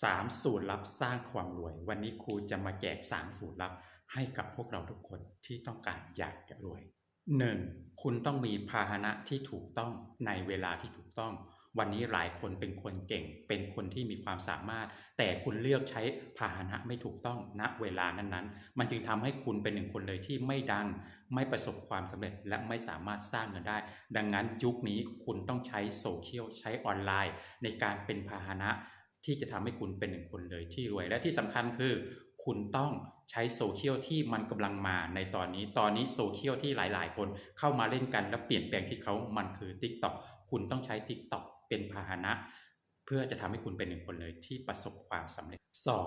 3 สูตรลับสร้างความรวย วันนี้ครูจะมาแจก 3 สูตรลับให้กับพวกเราทุกคนที่ต้องการอยากจะรวย 1. คุณต้องมีพาหนะที่ถูกต้องในเวลาที่ถูกต้อง วันนี้หลายคนเป็นคนเก่ง เป็นคนที่มีความสามารถ แต่คุณเลือกใช้พาหนะไม่ถูกต้องณเวลานั้นๆ มันจึงทำให้คุณเป็นหนึ่งคนเลยที่ไม่ดัง ไม่ประสบความสำเร็จและไม่สามารถสร้างเงินได้ ดังนั้นยุคนี้คุณต้องใช้โซเชียลใช้ออนไลน์ ในการเป็นพาหนะ ที่จะทำให้คุณเป็นหนึ่งคนเลยที่รวยและที่สำคัญคือ คุณต้องใช้โซเชียลที่มันกำลังมาในตอนนี้ ตอนนี้โซเชียลที่หลาย ๆ คนเข้ามาเล่นกันและเปลี่ยนแปลงที่เขามันคือ TikTok คุณต้องใช้ TikTok เป็นพาหนะ เพื่อจะทำให้คุณเป็นหนึ่งคนเลยที่ประสบความสำเร็จ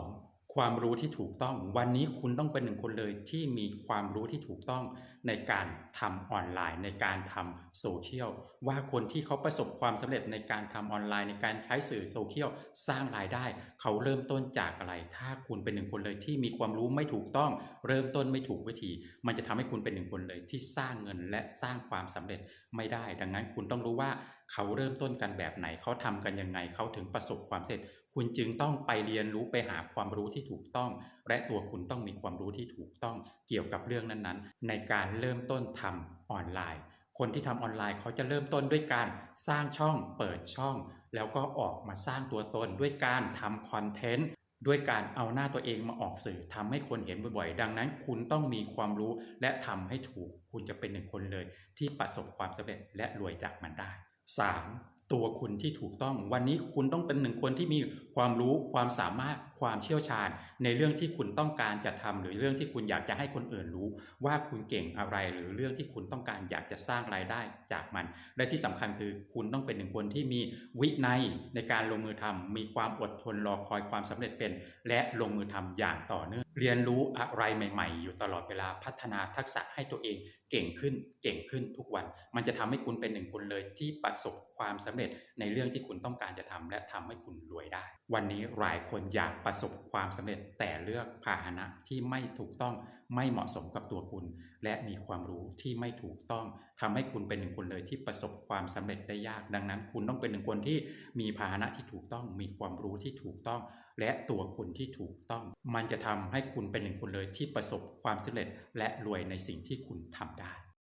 2. ความรู้ที่ถูกต้อง วันนี้คุณต้องเป็นหนึ่งคนเลยที่มีความรู้ที่ถูกต้องในการทำออนไลน์ ในการทำโซเชียลว่าคนที่เขาประสบความสำเร็จในการทำออนไลน์ ในการใช้สื่อโซเชียลสร้างรายได้ เขาเริ่มต้นจากอะไร ถ้าคุณเป็นหนึ่งคนเลยที่มีความรู้ไม่ถูกต้อง เริ่มต้นไม่ถูกวิธี มันจะทำให้คุณเป็นหนึ่งคนเลยที่สร้างเงินและสร้างความสำเร็จไม่ได้ ดังนั้นคุณต้องรู้ว่าเขาเริ่มต้นกันแบบไหนเขาทำกันยังไงเขาถึงประสบความสำเร็จ คุณจึงต้องไปเรียนรู้ไปหาความรู้ที่ถูกต้อง และตัวคุณต้องมีความรู้ที่ถูกต้องเกี่ยวกับเรื่องนั้นๆ ในการเริ่มต้นทำออนไลน์ คนที่ทำออนไลน์เขาจะเริ่มต้นด้วยการสร้างช่องเปิดช่อง แล้วก็ออกมาสร้างตัวตนด้วยการทำคอนเทนต์ด้วยการเอาหน้าตัวเองมาออกสื่อทำให้คนเห็นบ่อยๆ ดังนั้นคุณต้องมีความรู้และทำให้ถูก คุณจะเป็นหนึ่งคนเลย ที่ประสบความสำเร็จและรวยจากมันได้ 3. ตัวคุณที่ถูกต้อง วันนี้คุณต้องเป็นหนึ่งคนที่มีความรู้ความสามารถความเชี่ยวชาญ ในเรื่องที่คุณต้องการจะทำหรือเรื่องที่คุณอยากจะให้คนอื่นรู้ ว่าคุณเก่งอะไรหรือเรื่องที่คุณต้องการอยากจะสร้างรายได้จากมัน และที่สำคัญคือคุณต้องเป็นหนึ่งคนที่มีวินัยในการลงมือทำมีความอดทนรอคอยความสำเร็จเป็น และลงมือทำอย่างต่อเนื่องเรียนรู้อะไรใหม่ ๆ อยู่ตลอดเวลาพัฒนาทักษะให้ตัวเองเก่งขึ้นเก่งขึ้นทุกวัน มันจะทำให้คุณเป็นหนึ่งคนเลยที่ประสบความสำเร็จในเรื่องที่คุณต้องการจะทำและทำให้คุณรวยได้ วันนี้หลายคนอยากประสบความสำเร็จแต่เลือกพาหนะที่ไม่ถูกต้องไม่เหมาะสมกับตัวคุณ และมีความรู้ที่ไม่ถูกต้องทำให้คุณเป็นหนึ่งคนเลยที่ประสบความสำเร็จได้ยาก ดังนั้น คุณต้องเป็นหนึ่งคนที่มีพาหนะที่ถูกต้อง มีความรู้ที่ถูกต้อง และตัวคุณที่ถูกต้อง มันจะทำให้คุณเป็นหนึ่งคนเลยที่ประสบความสำเร็จ และรวยในสิ่งที่คุณทำได้